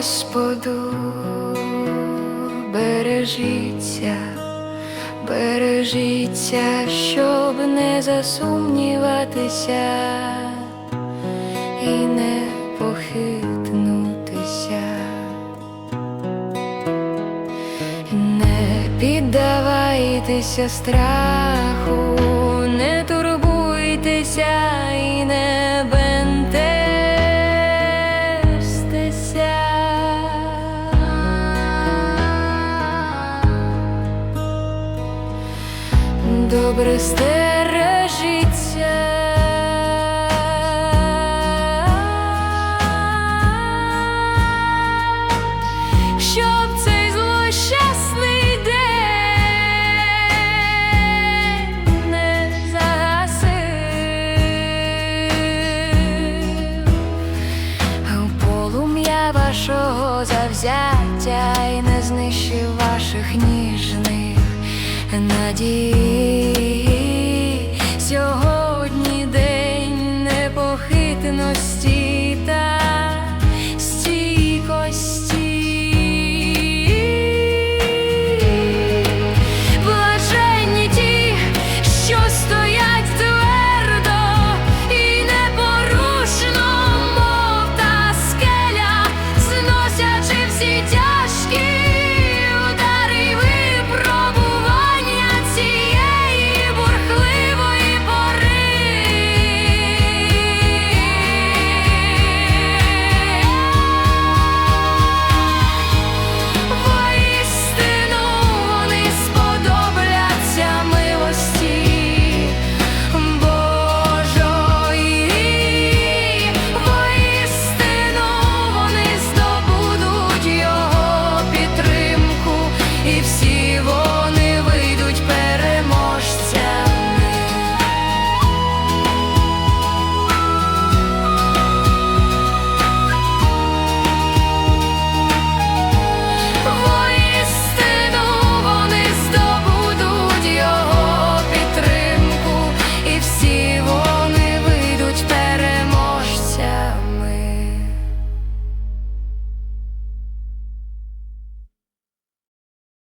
Господу, бережіться, бережіться, щоб не засумніватися і не похитнутися, не піддавайтеся страху. добре стережіться. Щоб цей злощасний день не полум'я вашого завзяття і не знищив ваших ніжних надій. єдності.